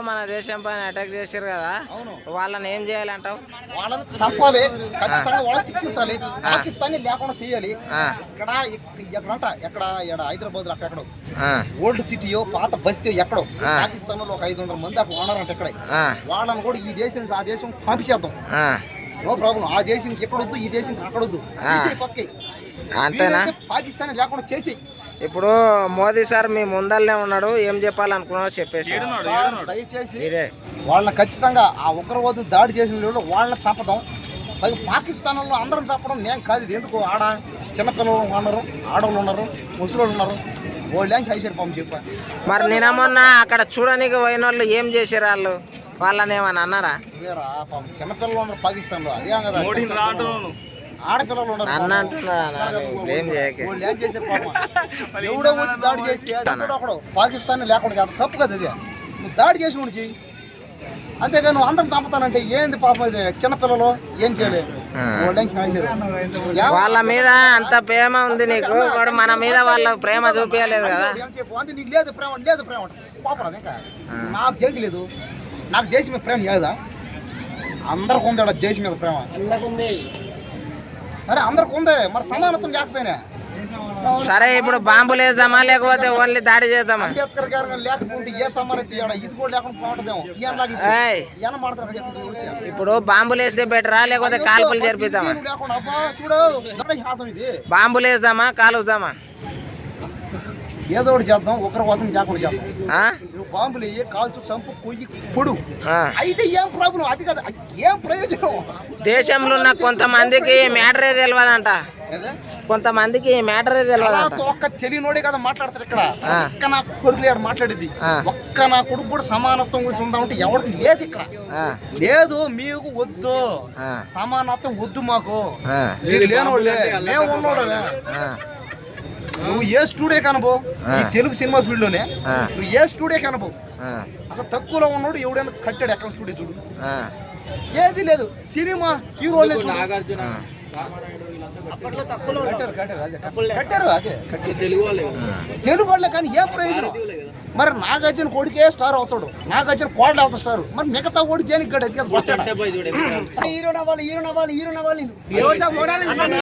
మన దేశం పైన అటాక్ చేశారు కదా. వాళ్ళని ఏం చేయాలంటావు? వాళ్ళని చంపాలి. ఖచ్చితంగా వాళ్ళని శిక్షించాలి. పాకిస్తాన్ లేకుండా చేయాలి. ఇక్కడ ఇక్- ఎక్కడంట? ఎక్కడ? ఇక్కడ హైదరాబాద్ అక్కడ ఎక్కడో. ఆ, ఓల్డ్ సిటీయో పాత బస్తీ ఎక్కడో. పాకిస్తాన్లో ఒక ఐదు వందల మంది అక్కడ ఉన్నారంట ఇక్కడ. వాళ్ళని కూడా ఈ దేశం ఆ దేశం పంపించేద్దాం. No problem. ఆ దేశంకి ఎక్కడొద్దు ఈ దేశంకి అక్కడొద్దు. పక్కకి అంతేనా? పాకిస్తాన్ లేకుండా చేసి ఇప్పుడు మోదీ సార్ మీ ముందల్లే ఉన్నాడు ఏం చెప్పాలనుకున్నావు చెప్పేసి. దయచేసి ఇదే. వాళ్ళని ఖచ్చితంగా ఆ ఉగ్రవాదులు దాడి చేసిన వాళ్ళు వాళ్ళని చంపడం పైగా పాకిస్తాన్ వాళ్ళు అందరం చంపడం నేను కాదు ఇది ఎందుకు? ఆడ చిన్నపిల్లలు ఉన్నారు ఆడవాళ్ళు ఉన్నారు ముసలోళ్ళు ఉన్నారు. వాళ్ళు ఏం చేశారు పాపం చెప్ప. మరి నిన్న మొన్న అక్కడ చూడనికి పోయిన వాళ్ళు ఏం చేశారు వాళ్ళు? వాళ్ళని ఏమని అన్నారా? చిన్నపిల్లలు ఉన్నారు పాకిస్తాన్లో అదే కదా. ఆడపిల్లలు ఉన్నారు అన్న పాపం. అంటున్నారా అన్న? ఏం చేయకే. వాళ్ళు ఏం చేశారు పాపం. ఎవడో వచ్చి దాడి చేస్తే ఒకడు పాకిస్తాన్ లేకుండా తప్పు కదా అది. నువ్వు దాడి చేసి ఉండి చెయ్యి. అంతేగా నువ్వు అందరం చంపుతానంటే ఏంది పాపం ఇది? చిన్నపిల్లలు ఏం చేయలేదు. వాళ్ళు మీద అంత ప్రేమ ఉంది నీకు మన మీద వాళ్ళ ప్రేమ చూపించలేదు కదా. నీకు లేదు ప్రేమ లేదు ప్రేమ. పాపం నాకు దేనికి లేదు? నాకు దేశం మీద ప్రేమ లేదా? అందరికి ఉంది దేశం మీద ప్రేమ. సరే అందరికి ఉంది. మరి సమానత్వం లేకపోయినా. సరే ఇప్పుడు బాంబులు వేద్దామా లేకపోతే ఓన్లీ దాడి చేద్దామా? అంబేద్కర్ గారు లేకపోతే ఏ సమానత్వం ఇవ్వడా ఇది కూడా లేకుండా బాగుంటుందేమో. ఇప్పుడు. బాంబులు వేస్తే బెటరా లేకపోతే కాల్పులు జరిపిద్దామా? బాంబులు వేద్దామా కాలుద్దామా? ఏదో ఒకటి చేద్దాం ఉగ్రవాదం లేకుండా చేద్దాం? నువ్వు బాంబులు వేయి కాల్చు చంపు కొయ్యి పొడు. అయితే ఏం ప్రాబ్లం? అది కదా ఏం ప్రయోజనం? దేశంలో ఉన్న కొంతమందికి మ్యాటరే తెలియదంట? కొంతమందికి మ్యాటరే తెలియదంట అలాతో ఒక్క తెలియనోడే కదా మాట్లాడతారు ఇక్కడ. ఒక్క నా కొడుకు లేడు మాట్లాడేది. ఒక్క నా కొడుకు కూడా సమానత్వం గురించి ఉందామంటే ఎవరికి లేదు ఇక్కడ. లేదు మీకు వద్దు. సమానత్వం వద్దు మాకు. మీరు లేనోళ్ళే. మేము ఉన్నోడమే నువ్వు ఏ స్టూడియో కనబో. ఈ తెలుగు సినిమా ఫీల్డ్లోనే నువ్వు ఏ స్టూడియో కనబో అసలు తక్కువలో ఉన్నాడు ఎవడైనా కట్టాడు ఎక్కడ స్టూడియో చూడు. ఏది లేదు సినిమా హీరోలే చూడు. ఆ. కట్టారు. అదే. తెలుగు వాళ్ళే కానీ ఏం ప్రయోజనం? మరి నాగార్జున కొడుకే స్టార్ అవుతాడు. నాగార్జున కోడలు అవుతాడు స్టార్ మరి మిగతా ఓడి దేనికి గడ హీరో నవ్వాలి హీరో నవ్వాలి హీరో నవ్వాలి.